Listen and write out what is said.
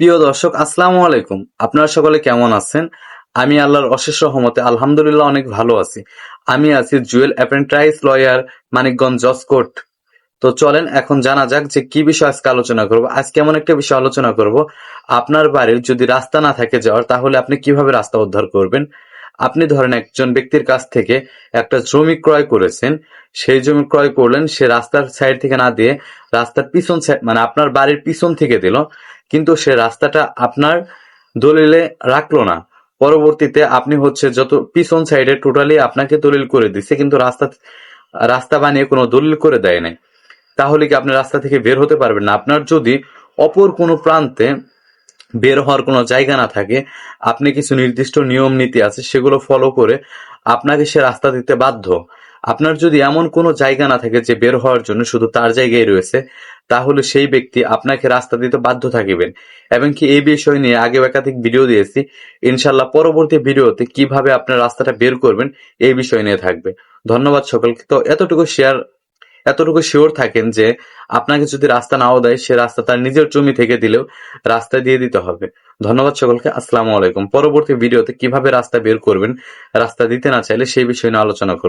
প্রিয় দর্শক, আসসালামু আলাইকুম। আপনারা সকলে কেমন আছেন? আমি আল্লাহর অশেষ রহমতে আলহামদুলিল্লাহ অনেক ভালো আছি। আমি আছি জুয়েল অ্যাপ্রেন্টাইজ লয়ার মানিকগঞ্জ জজ কোর্ট। তো চলেন, এখন জানা যাক যে কি বিষয় আজকে আলোচনা করব। আজকে এমন একটা বিষয় আলোচনা করব, আপনার বাড়ির যদি রাস্তা না থাকে যাওয়ার, তাহলে আপনি কীভাবে রাস্তা উদ্ধার করবেন? আপনি ধরেন একজন ব্যক্তির কাছ থেকে একটা জমি ক্রয় করেছেন, সেই জমি ক্রয় করলেন, সে রাস্তার সাইড থেকে না দিয়ে রাস্তার পিছন সাইড মানে আপনার বাড়ির পিছন থেকে দিল, কিন্তু সে রাস্তাটা আপনার দলিলে রাখল না। পরবর্তীতে আপনি হচ্ছে যত পিছন সাইডে টোটালি আপনাকে দলিল করে দিচ্ছে কিন্তু রাস্তা রাস্তা বানিয়ে কোনো দলিল করে দেয় নাই। তাহলে কি আপনি রাস্তা থেকে বের হতে পারবেন না? আপনার যদি অপর কোনো প্রান্তে বের হওয়ার কোনো জায়গা না থাকে, আপনি কিছু নির্দিষ্ট নিয়ম, নীতি আছে, সেগুলো ফলো করে আপনাকে সে রাস্তা দিতে বাধ্য। আপনার যদি এমন কোনো জায়গা না থাকে যে বের হওয়ার জন্য শুধু তার জায়গায় রয়েছে, তাহলে সেই ব্যক্তি আপনাকে রাস্তা দিতে বাধ্য থাকিবেন। এবং কি এই বিষয় নিয়ে আগেও একাধিক ভিডিও দিয়েছি। ইনশাল্লাহ পরবর্তী ভিডিওতে কীভাবে আপনার রাস্তাটা বের করবেন, এই বিষয় নিয়ে থাকবে। ধন্যবাদ সকলকে। তো এতটুকু শেয়ার এতটুকু শিওর থাকেন যে আপনাকে যদি রাস্তা নাও দেয়, সে রাস্তা তার নিজের জমি থেকে দিলেও রাস্তা দিয়ে দিতে হবে। ধন্যবাদ সকলকে, আসসালামু আলাইকুম। পরবর্তী ভিডিওতে কীভাবে রাস্তা বের করবেন, রাস্তা দিতে না চাইলে সেই বিষয়ে নিয়ে আলোচনা করব।